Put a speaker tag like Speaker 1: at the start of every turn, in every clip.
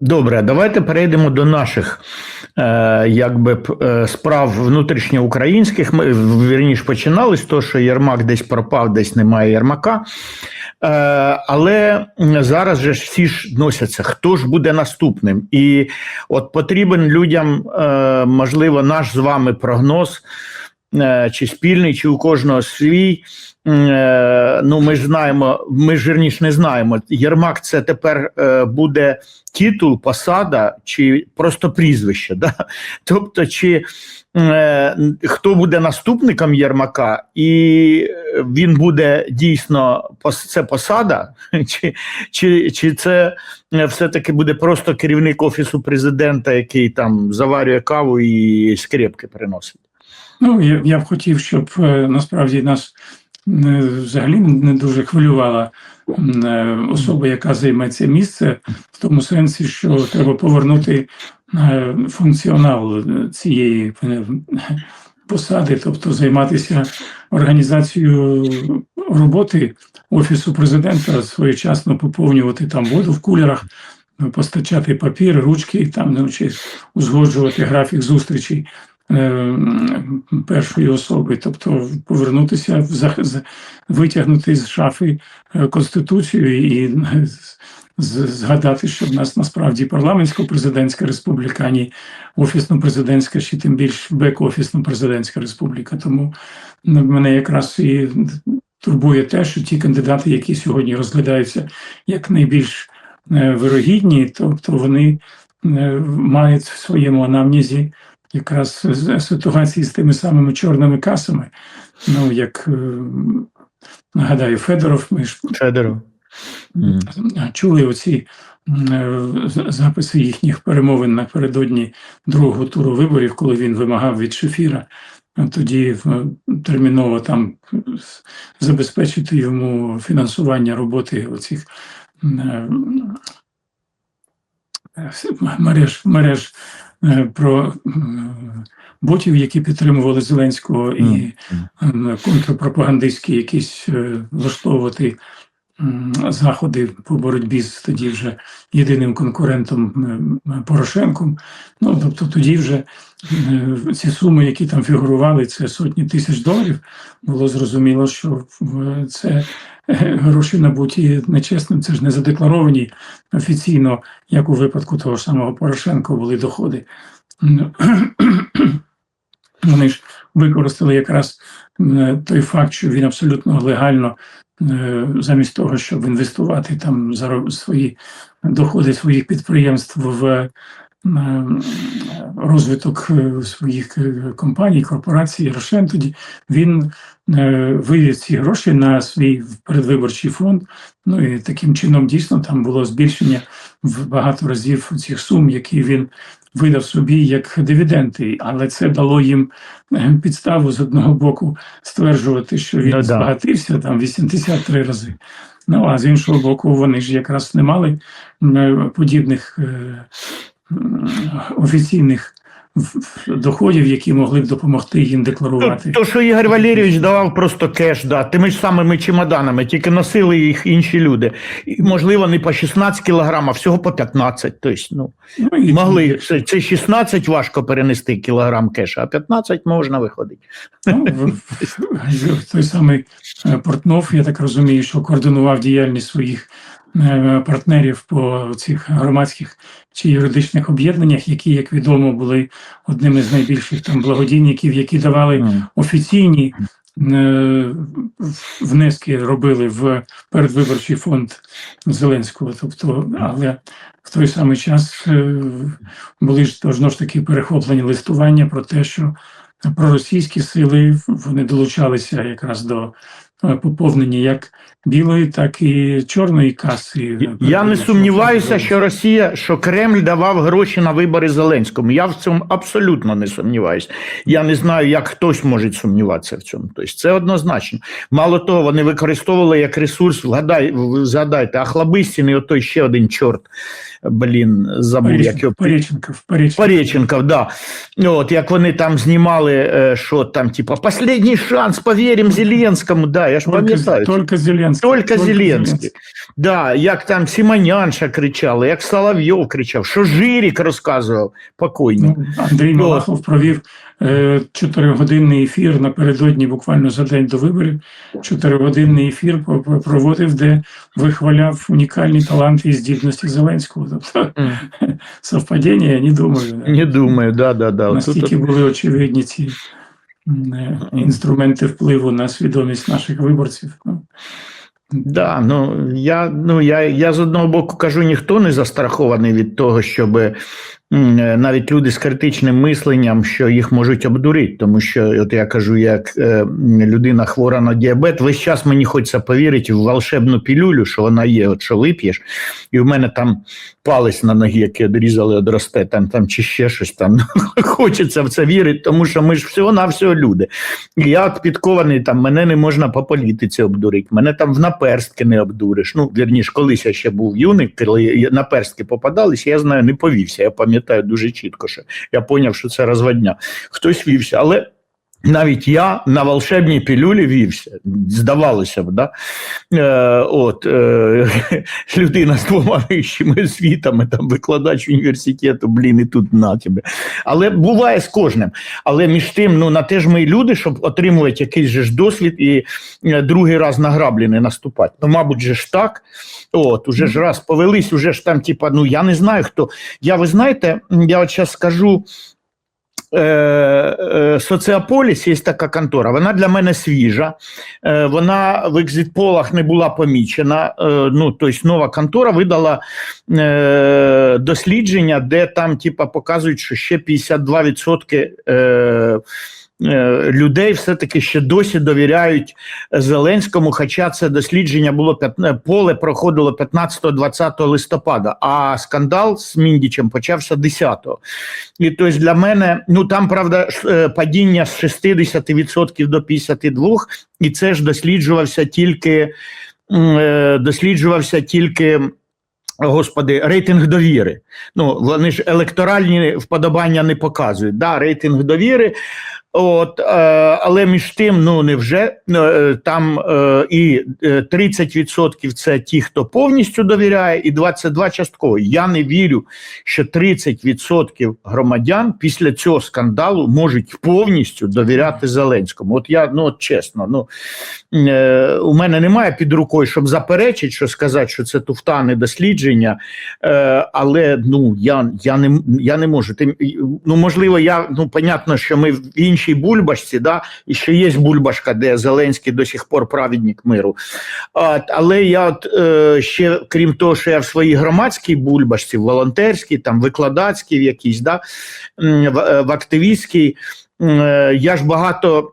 Speaker 1: Добре, давайте перейдемо до наших е, якби е, справ внутрішньоукраїнських. Ми вірніше починали з того, що Єрмак десь пропав, десь немає Єрмака. Е, але зараз же всі ж носяться, хто ж буде наступним? І от потрібен людям, можливо, наш з вами прогноз, чи спільний, чи у кожного свій. Е, ну, ми ж знаємо, ми ж вірніше не знаємо. Єрмак це тепер е, буде титул, посада чи просто прізвище. Да? Тобто, чи е, хто буде наступником Єрмака, і він буде дійсно це посада, чи, чи, чи це все-таки буде просто керівник офісу президента, який там заварює каву і скрепки приносить?
Speaker 2: Ну, я, я б хотів, щоб насправді нас взагалі не дуже хвилювала е, особа, яка займе це місце, в тому сенсі, що треба повернути е, функціонал цієї е, посади, тобто займатися організацією роботи офісу президента, своєчасно поповнювати там воду в кулерах. Постачати папір, ручки, там ну, чи узгоджувати графік зустрічей першої особи, тобто повернутися в витягнути з шафи е, конституцію і е, згадати, що в нас насправді парламентсько-президентська республіка, а не офісно-президентська, чи тим більш бек-офісно-президентська республіка. Тому мене якраз і турбує те, що ті кандидати, які сьогодні розглядаються як найбільш е, вирогідні, тобто вони е, мають в своєму анамнезі якраз ситуації з тими самими чорними касами. Ну, як е, нагадаю, Федоров, ми ж
Speaker 1: Федоров.
Speaker 2: Чули оці е, записи їхніх перемовин напередодні другого туру виборів, коли він вимагав від Шефіра тоді терміново там забезпечити йому фінансування роботи оцих е, мереж, мереж про ботів, які підтримували Зеленського, і контрпропагандистські якісь е, влаштовувати заходи по боротьбі з тоді вже єдиним конкурентом Порошенком. Ну тобто тоді вже е, ці суми, які там фігурували, це сотні тисяч доларів. Було зрозуміло, що в- це е, гроші набуті нечесним, це ж не задекларовані офіційно, як у випадку того самого Порошенка були доходи. Вони ж використали якраз е, той факт, що він абсолютно легально, е, замість того, щоб інвестувати там свої доходи своїх підприємств в розвиток е, своїх е, компаній, корпорацій, Рошен тоді він е, вивів ці гроші на свій передвиборчий фонд. Ну і таким чином дійсно там було збільшення в багато разів цих сум, які він видав собі як дивіденди, але це дало їм е, підставу з одного боку стверджувати, що він збагатився там 83 рази. Ну а з іншого боку, вони ж якраз не мали подібних е, офіційних в- в- доходів, які могли б допомогти їм декларувати.
Speaker 1: То, що Ігор Валерійович давав просто кеш, да, тими ж самими чемоданами, тільки носили їх інші люди. І, можливо, не по 16 кілограм, а всього по 15. Тобто, ну,
Speaker 2: Ну, і-
Speaker 1: могли. Це, це 16 важко перенести кілограм кеша, а 15 можна виходить.
Speaker 2: Ну, той самий е, Портнов, я так розумію, що координував діяльність своїх е, партнерів по цих громадських чи юридичних об'єднаннях, які, як відомо, були одними з найбільших там благодійників, які давали офіційні е, внески робили в передвиборчий фонд Зеленського. Тобто, але в той самий час е, були ж знову ж таки перехоплені листування про те, що проросійські сили вони долучалися якраз до е, поповнення як білої, так і чорної каси.
Speaker 1: Я не сумніваюся, що Росія, що Кремль давав гроші на вибори Зеленському. Я в цьому абсолютно не сумніваюся. Я не знаю, як хтось може сумніватися в цьому. Тобто це однозначно. Мало того, вони використовували як ресурс. Вгадай, згадайте, Ахлабистін і отой ще один чорт. Блін, забув, як його
Speaker 2: Пореченков, Пореченков.
Speaker 1: Пореченков, да. От як вони там знімали, е, що там, типа, останній шанс, повіримо Зеленському, да, да, я ж пам'ятаю.
Speaker 2: тільки Зеленський.
Speaker 1: Тільки Зеленський. Да, як там Сімонянша кричали, як Соловйов кричав, що Жирік розказував покойний.
Speaker 2: Ну, Андрій Малахов провів е, чотиригодинний ефір напередодні, буквально за день до виборів. Чотиригодинний ефір проводив, де вихваляв унікальні таланти і здібності Зеленського. Тобто совпадіння, я не думаю.
Speaker 1: Не думаю, да, да, да.
Speaker 2: Наскільки були очевидні ці інструменти впливу на свідомість наших виборців. Ну,
Speaker 1: Да, ну я ну я, я з одного боку кажу, ніхто не застрахований від того, щоб навіть люди з критичним мисленням, що їх можуть обдурити, тому що от я кажу, як е, людина хвора на діабет, весь час мені хочеться повірити в волшебну пілюлю, що вона є, от що вип'єш, і в мене там палець на ногі, який одрізали, одросте, там там чи ще щось там. Хочеться в це вірити, тому що ми ж всього на всього люди. І я от підкований, там мене не можна по політиці обдурити, мене там в наперстки не обдуриш. Ну, вірніш, колись я ще був юний, коли наперстки попадалися, я знаю, не повівся. Я пам'ятаю дуже чітко, що я зрозумів, що це розводня. Хтось вівся, але. Навіть я на волшебній пілюлі вівся, здавалося б, да? Е, от, е, людина з двома вищими освітами, там викладач університету, блін, і тут на тебе. Але буває з кожним. Але між тим, ну на те ж ми люди, щоб отримувати якийсь же ж досвід і е, другий раз на граблі не наступати. Ну, мабуть, же ж так. От, уже ж раз повелись, уже ж там, типа, ну я не знаю хто. Я ви знаєте, я от зараз скажу. Е, е, Соціополіс є така контора, вона для мене свіжа, е, вона в екзитполах не була помічена. Ну, тобто нова контора видала дослідження, де там типа, показують, що ще 52% е, е, людей все-таки ще досі довіряють Зеленському, хоча це дослідження було поле проходило 15-20 листопада, а скандал з Міндічем почався 10-го. І тобто для мене, ну там правда е, падіння з 60% до 52%, і це ж досліджувався тільки е, досліджувався тільки. Господи, рейтинг довіри. Ну вони ж електоральні вподобання не показують. Да, рейтинг довіри. От, е, але між тим, ну невже е, там е, і е, 30% це ті, хто повністю довіряє, і 22% частково. Я не вірю, що 30% громадян після цього скандалу можуть повністю довіряти Зеленському. От я ну от чесно, ну у мене немає під рукою, щоб заперечити, що сказати, що це туфтане дослідження. Е, але ну я, я не я не можу. Тим ну можливо, я ну понятно, що ми в іншій бульбашці, да, і ще є бульбашка, де Зеленський до сих пор праведник миру. От, але я от е, ще крім того, що я в своїй громадській бульбашці, в волонтерській, там викладацькій, в якійсь, да, в, е, в активістській, е, я ж багато.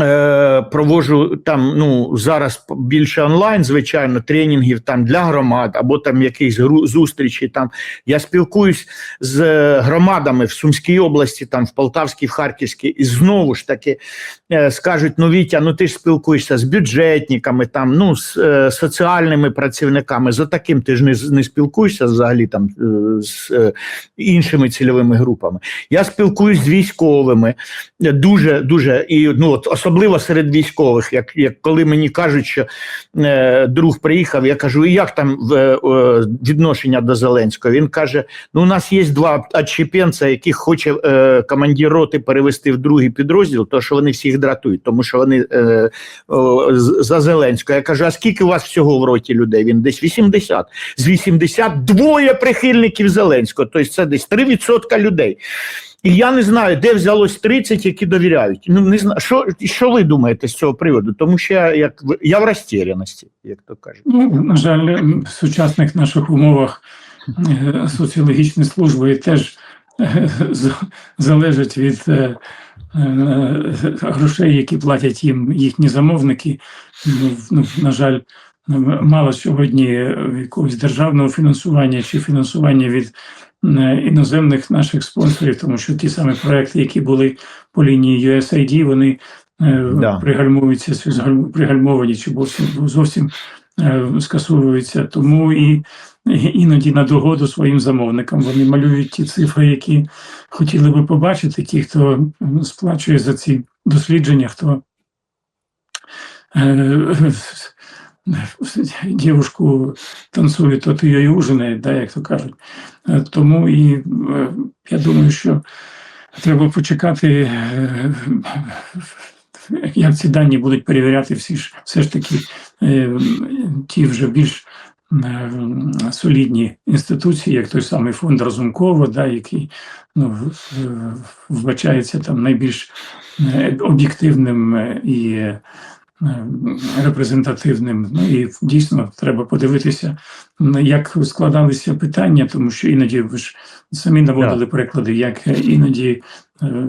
Speaker 1: Е, проводжу там ну зараз більше онлайн, звичайно, тренінгів там для громад або там якісь зустрічі. Там я спілкуюсь з е, громадами в Сумській області, там в Полтавській, в Харківській, і знову ж таки е, скажуть: ну Вітя, ну ти ж спілкуєшся з бюджетниками, там ну з е, соціальними працівниками. За таким ти ж не, не спілкуєшся взагалі там е, з е, іншими цільовими групами. Я спілкуюсь з військовими дуже дуже і ну от особливо серед військових, як, як коли мені кажуть, що е, друг приїхав, я кажу, і як там в, е, відношення до Зеленського? Він каже: ну у нас є два отщепенця, яких хоче е, командир роти перевести в другий підрозділ, то що вони всіх дратують, тому що вони е, з- за Зеленського. Я кажу, а скільки у вас всього в роті людей? Він десь 80. З 80 двоє прихильників Зеленського, тобто це десь 3% людей. І я не знаю, де взялось 30, які довіряють. Ну не знаю, що, що ви думаєте з цього приводу? Тому що я як я в розтіряності, як то кажуть.
Speaker 2: Ну, на жаль, в сучасних наших умовах е, соціологічні служби теж е, залежать від е, грошей, які платять їм їхні замовники. Ну, Ну, на жаль, мало сьогодні якогось державного фінансування чи фінансування від іноземних наших спонсорів, тому що ті самі проекти, які були по лінії USAID, вони е,
Speaker 1: Да.
Speaker 2: пригальмуються, пригальмовані чи зовсім, е, скасовуються. Тому і іноді на догоду своїм замовникам вони малюють ті цифри, які хотіли би побачити, ті, хто сплачує за ці дослідження, хто е, дівушку танцює, то ти її ужинає, да, як то кажуть. Е, Тому і е, я думаю, що треба почекати, е, як ці дані будуть перевіряти всі ж все ж таки ті вже більш солідні інституції, як той самий фонд Разумкова, да, який ну, вбачається там найбільш об'єктивним і репрезентативним. Ну і дійсно треба подивитися, як складалися питання, тому що іноді ви ж самі наводили приклади, як іноді е,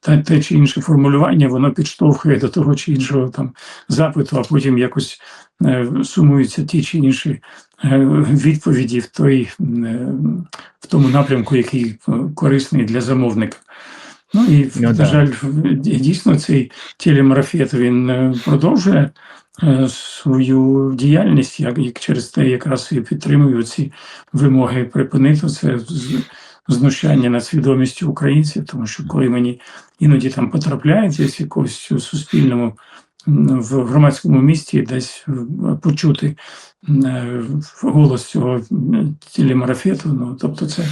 Speaker 2: та те чи інше формулювання воно підштовхує до того чи іншого там запиту, а потім якось е, сумуються ті чи інші е, відповіді в той е, в тому напрямку, який е, корисний для замовника. Ну і
Speaker 1: Ну,
Speaker 2: на
Speaker 1: да.
Speaker 2: жаль, дійсно цей телемарафет він е, продовжує е, свою діяльність, як, як через те якраз і підтримую ці вимоги припинити це знущання над свідомістю українців, тому що коли мені іноді там потрапляють десь в якомусь суспільному в громадському місті десь почути е, голос цього телемарафету, ну тобто це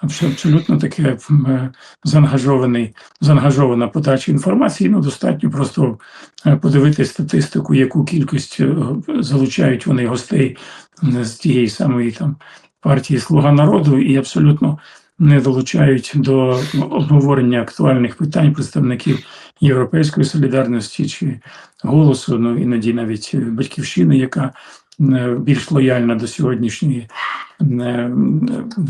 Speaker 2: абсолютно таке е, заангажований, заангажована подача інформації. Ну, достатньо просто е, подивитися статистику, яку кількість е, залучають вони гостей з тієї самої там партії Слуга народу і абсолютно не долучають до обговорення актуальних питань представників Європейської солідарності чи голосу, ну іноді навіть батьківщини, яка більш лояльна до сьогоднішньої е,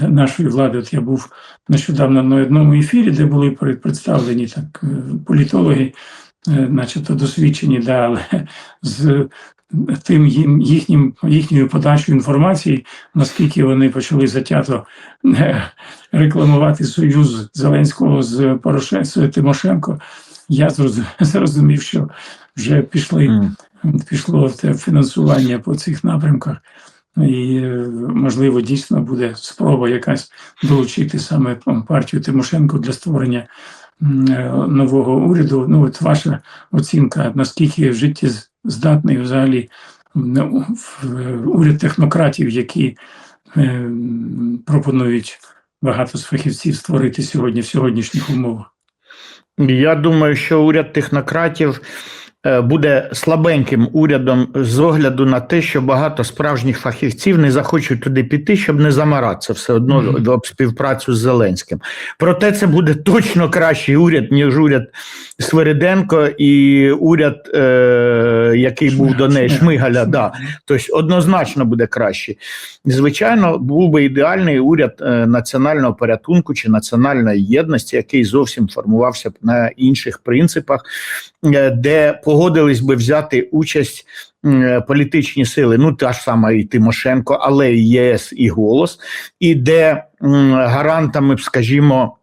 Speaker 2: нашої влади. От я був нещодавно на одному ефірі, де були представлені так е, політологи, е, начебто досвідчені, да, але з тим їхнім їхньою подачою інформації, наскільки вони почали затято е, рекламувати союз Зеленського з Порошенком Тимошенко, я зрозумів, що вже пішли. Пішло те фінансування по цих напрямках, і можливо дійсно буде спроба якась долучити саме партію Тимошенко для створення е, нового уряду. Ну, от ваша оцінка, наскільки життєздатний взагалі м, в- уряд технократів, які е, пропонують багато з фахівців створити сьогодні в сьогоднішніх умовах.
Speaker 1: Я думаю, що уряд технократів буде слабеньким урядом з огляду на те, що багато справжніх фахівців не захочуть туди піти, щоб не замаратися все одно
Speaker 2: Мгм.
Speaker 1: об співпрацю з Зеленським. Проте це буде точно кращий уряд, ніж уряд Свириденко і уряд, е, який був до неї, Шмигаля. Да. Тобто однозначно буде краще. Звичайно, був би ідеальний уряд е, національного порятунку чи національної єдності, який зовсім формувався на інших принципах, е, де погодились би взяти участь політичні сили, ну та ж сама і Тимошенко, але і ЄС і голос, і де гарантами, скажімо.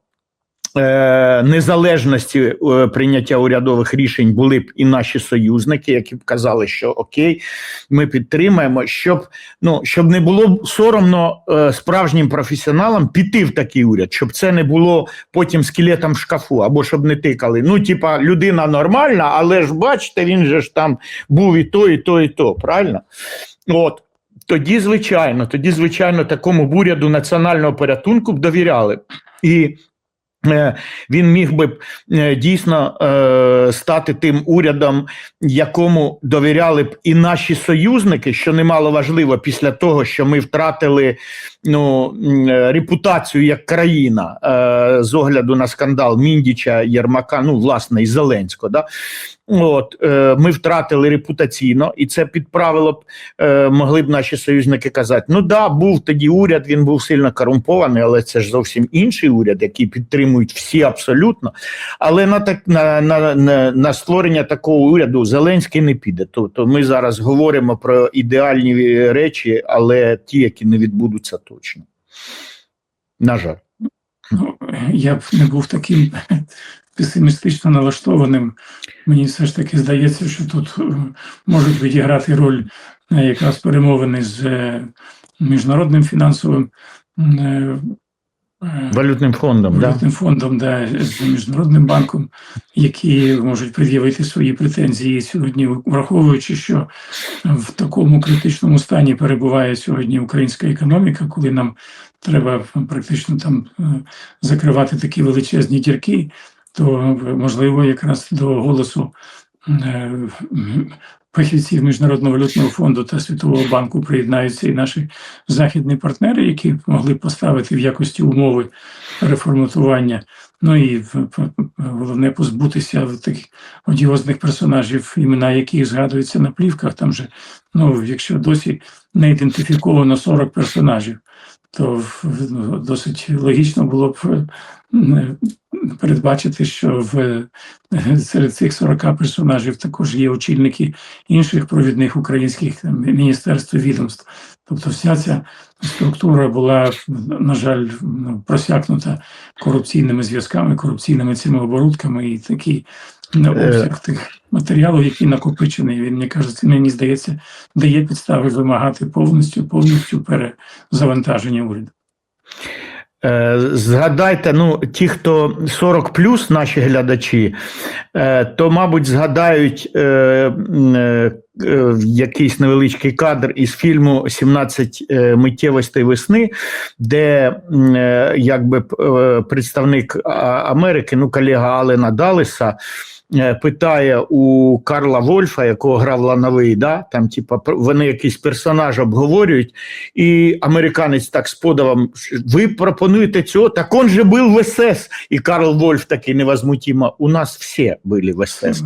Speaker 1: Е, Незалежності е, прийняття урядових рішень були б і наші союзники, які б казали, що окей, ми підтримаємо, щоб ну щоб не було соромно е, справжнім професіоналам піти в такий уряд, щоб це не було потім скелетом в шкафу, або щоб не тикали. Ну, типа, людина нормальна, але ж бачите, він же ж там був і то, і то, і то. Правильно? От. Тоді, звичайно, тоді, звичайно, такому уряду національного порятунку б довіряли. І він міг би е, дійсно е, стати тим урядом, якому довіряли б і наші союзники, що немало важливо після того, що ми втратили ну, е, репутацію як країна е, з огляду на скандал Міндіча, Єрмака, ну, власне, і Зеленського. Да? От, е, ми втратили репутаційно, і це підправило б, е, могли б наші союзники казати: ну да, був тоді уряд, він був сильно корумпований, але це ж зовсім інший уряд, який підтримують всі абсолютно. Але на так на, на, на, на створення такого уряду Зеленський не піде. Тобто ми зараз говоримо про ідеальні речі, але ті, які не відбудуться точно. На жаль.
Speaker 2: Ну, я б не був таким песимістично налаштованим. Мені все ж таки здається, що тут е, можуть відіграти роль е, якраз перемовини з е, міжнародним фінансовим
Speaker 1: Валютним фондом, да?
Speaker 2: фондом, да, з міжнародним банком, які можуть пред'явити свої претензії сьогодні, враховуючи, що в такому критичному стані перебуває сьогодні українська економіка, коли нам треба практично там закривати такі величезні дірки, то можливо якраз до голосу е, фахівців Міжнародного валютного фонду та Світового банку приєднаються і наші західні партнери, які могли поставити в якості умови переформатування. Ну і головне позбутися таких одіозних персонажів, імена яких згадуються на плівках. Там же, ну, якщо досі не ідентифіковано 40 персонажів, то ну, досить логічно було б передбачити, що в серед цих 40 персонажів також є очільники інших провідних українських міністерств і відомств. Тобто вся ця структура була, на жаль, ну, просякнута корупційними зв'язками, корупційними цими оборудками і такий ну,
Speaker 1: Е.
Speaker 2: обсяг тих матеріалу, який накопичений, він мені кажеться, мені здається, дає підстави вимагати повністю повністю перезавантаження уряду.
Speaker 1: Е, Згадайте, ну, ті, хто 40 плюс, наші глядачі, е, то, мабуть, згадають якийсь невеличкий кадр із фільму «17 е, миттєвостей весни, де е, якби е, представник Америки, ну, колега Алена Далеса, е, питає у Карла Вольфа, якого грав Лановий, да, там, типа, вони якийсь персонаж обговорюють, і американець так з подавом, ви пропонуєте цього, так он же був в СС. І Карл Вольф такий невозмутимо, у нас всі були в СС.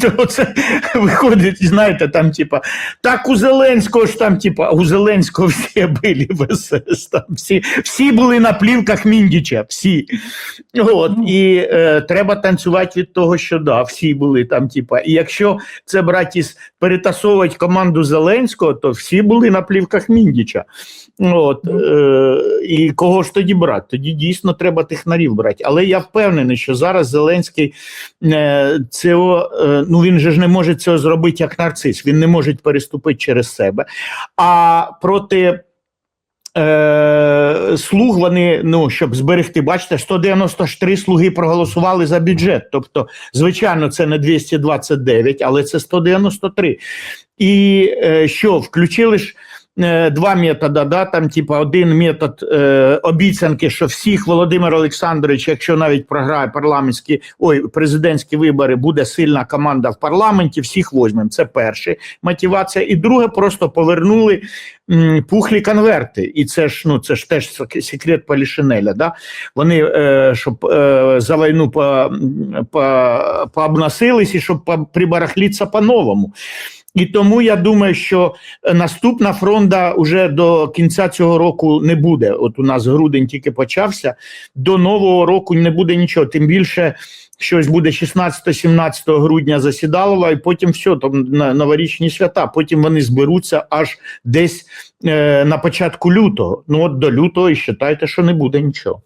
Speaker 1: То це виходить, знаєте, там, типа, так у Зеленського ж там, типа, у Зеленського всі були в СС. Там, всі, всі були на плівках Міндіча, всі. От, і е, треба танцювати від того, що да, всі були там, типа. І якщо це брати із перетасовувати команду Зеленського, то всі були на плівках Міндіча. От, е, і кого ж тоді брати? Тоді дійсно треба технарів брати. Але я впевнений, що зараз Зеленський е, цього, е, ну він же ж не може цього зробити як нарцис, він не може переступити через себе. А проти е, слуг вони, ну, щоб зберегти, бачите, 193 слуги проголосували за бюджет. Тобто, звичайно, це не 229, але це 193. І е, що, включили ж два методи, да, там, типа, один метод е, обіцянки, що всіх Володимир Олександрович, якщо навіть програє парламентські, ой, президентські вибори, буде сильна команда в парламенті, всіх возьмемо. Це перша мотивація. І друге, просто повернули м, пухлі конверти. І це ж, ну, це ж теж секрет Полішинеля. Да? Вони, е, щоб е, за війну по, по, пообносились і щоб прибарахліться по-новому. І тому я думаю, що наступна фронта вже до кінця цього року не буде. От у нас грудень тільки почався. До нового року не буде нічого. Тим більше щось буде 16-17 грудня засідалова, і потім все, там новорічні свята. Потім вони зберуться аж десь е, на початку лютого. Ну от до лютого і вважайте, що не буде нічого.